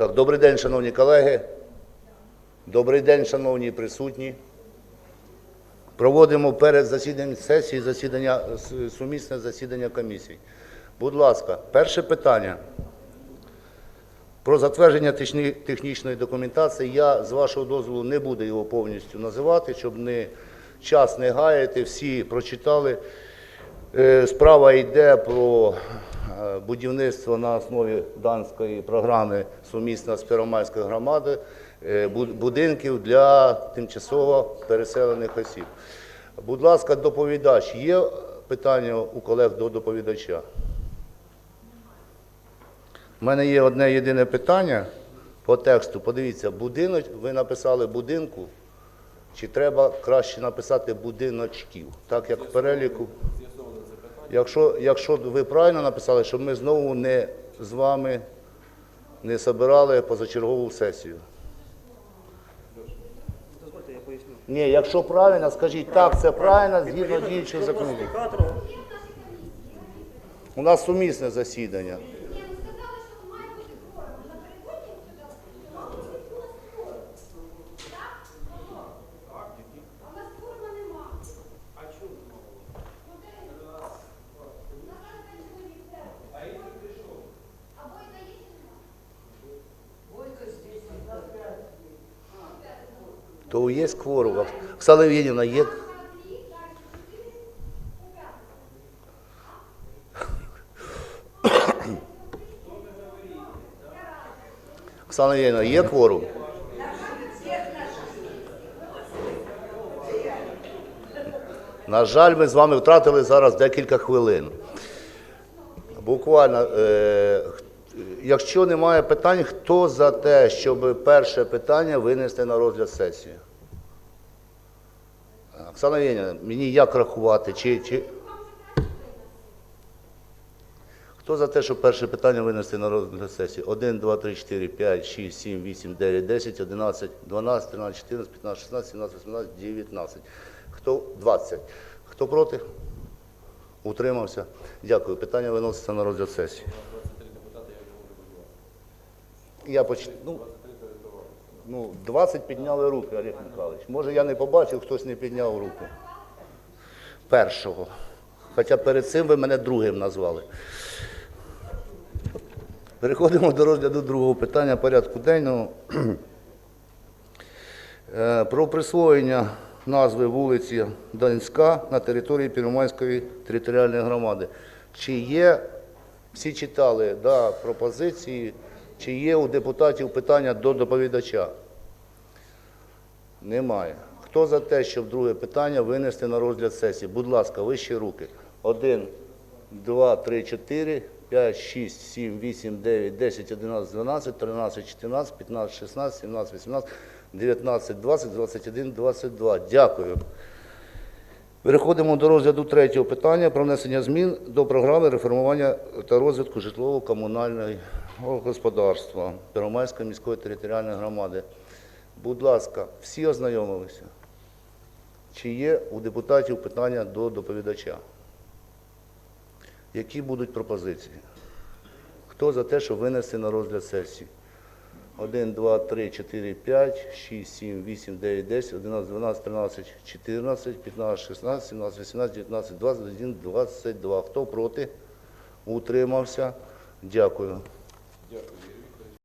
Так, добрий день, шановні колеги. Добрий день, шановні присутні. Проводимо перед засіданням сесії засідання, сумісне засідання комісій. Будь ласка, перше питання. Про затвердження технічної документації. Я, з вашого дозволу, не буду його повністю називати, щоб не час не гаяти. Всі прочитали. Е, Справа йде про будівництво на основі данської програми сумісна з Первомайської громади е, будинків для тимчасово переселених осіб. Будь ласка, доповідач, є питання у колег до доповідача? У мене є одне єдине питання по тексту. Подивіться, будинок, ви написали будинку, чи треба краще написати будиночків, так як в переліку. Якщо, якщо ви правильно написали, щоб ми знову не з вами не збирали позачергову сесію. Дозвольте, я поясню. Ні, якщо правильно, скажіть так, це правильно, згідно діючого закону. У нас сумісне засідання. То є кворум. Оксана Євгенівна, є. П'ятницю. Оксана Євгенівна, є кворум? На жаль, ми з вами втратили зараз декілька хвилин. Буквально, е, якщо немає питань, хто за те, щоб перше питання винести на розгляд сесії? Оксана Євгенівна, мені як рахувати? Чи, чи... Хто за те, щоб перше питання винести на розгляд сесії? 1, 2, 3, 4, 5, 6, 7, 8, 9, 10, 11, 12, 13, 14, 15, 16, 17, 18, 19. Хто 20. Хто проти? Утримався. Дякую. Питання виноситься на розгляд сесії. Я поч... ну, ну, 20 підняли руки, Олег Михайлович. Може, я не побачив, хтось не підняв руку. Першого. Хоча перед цим ви мене другим назвали. Переходимо до розгляду другого питання порядку денного. Е, Про присвоєння назви вулиці Донська на території Первомайської територіальної громади. Чи є, всі читали да, пропозиції, чи є у депутатів питання до доповідача? Немає. Хто за те, щоб друге питання винести на розгляд сесії? Будь ласка, вищі руки. Один, два, три, чотири, п'ять, шість, сім, вісім, дев'ять, десять, одинадцять, дванадцять, тринадцять, чотирнадцять, п'ятнадцять, шістнадцять, сімнадцять, вісімнадцять, дев'ятнадцять, двадцять, двадцять один, двадцять два. Дякую. Переходимо до розгляду третього питання про внесення змін до програми реформування та розвитку житлово-комунального господарства Первомайської міської територіальної громади. Будь ласка, всі ознайомилися? Чи є у депутатів питання до доповідача? Які будуть пропозиції? Хто за те, щоб винести на розгляд сесії? 1, 2, 3, 4, 5, 6, 7, 8, 9, 10, 11, 12, 13, 14, 15, 16, 17, 18, 19, 20, 21, 22. Хто проти? Утримався? Дякую. Дякую.